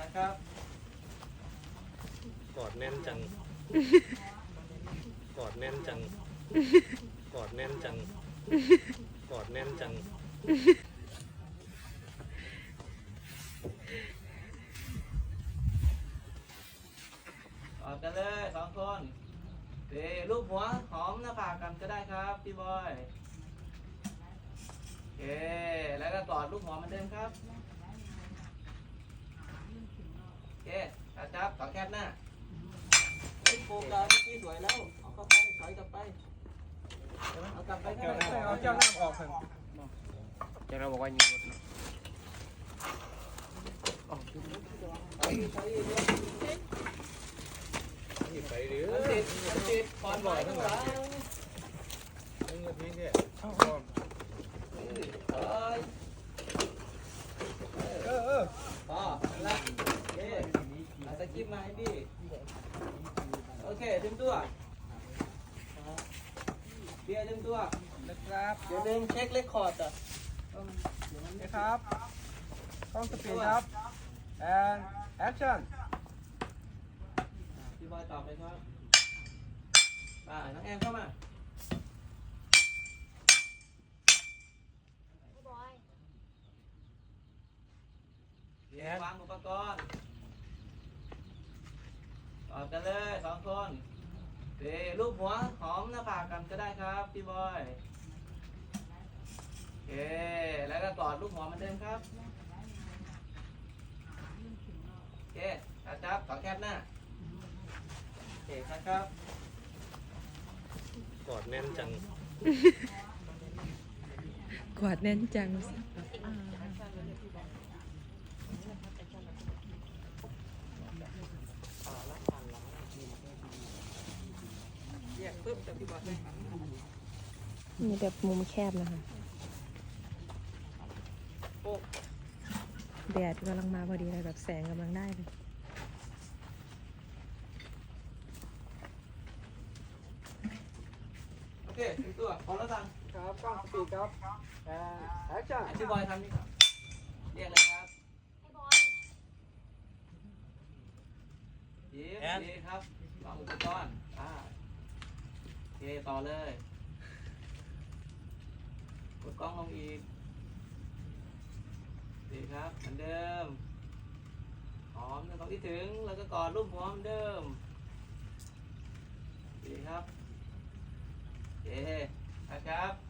นะครับ กอดแน่นจัง กอดแน่นจัง กอดแน่นจัง กอดแน่นจังออกกันเลยสองคนเดรูปหัวหอมหน้าผากกันก็ได้ครับ พี่บอยโอเค แล้วก็กอดลูกหัวเหมือนเดิมครับโอเคครับครับต่อแคบหน้า เฮ้ยโฟกัสเมื่อกี้สวยแล้ว เอาเข้าไปถอยกลับไป เอากลับไปก็ได้เอาเจ้าหนั่งออกเถอะเจะเราบอกว่ายิงรถนะไปหรือมันติดติดปอนบ่อยข้างหลังมึงกับพี่เนี่ยเอาออกถอยเออเออพอละโอเคเอาตะกี้มาให้พี่ เคดึงตัวเบียร์ดึงตัวนะครับเดี๋ยวดึงเช็คเลคคอร์ดอะนะครับต้องสปีดครับ and action พี่บอยตอบเลยครับอ่าน้องแอมเข้ามาบอยเดี๋ยววางอุปกรณ์ต อบกันเลยสองคนเดรูปหัวหอมหน้าผากกันก็ได้ครับพี่บอยโอเค แล้วก็กอดลูกหัวเหมือนเดิมครับโอเคครับครับขอแคบหน้าโอเคครับครับ กอดแน่นจัง กวาดแน่นจัง นมีแบบมุมแคบนะคะโป๊ะแดดกำลังมาพอดีเลยแบบแสงกำลังได้เลยโอเคถึงตัวพร้อมแล้วตังครับกล้องสปีดครับ and action ให้พี่บอยทำนี่ครับเรียกเลยครับให้บอยยิ้มดีครับวางอุปกรณ์อ่าโอเค ต่อเลย กดกล้องลงอีก ดีครับ เหมือนเดิม หอมในความคิดถึง แล้วก็กอดรูปหัวเหมือนเดิม ดีครับ เย้ครับ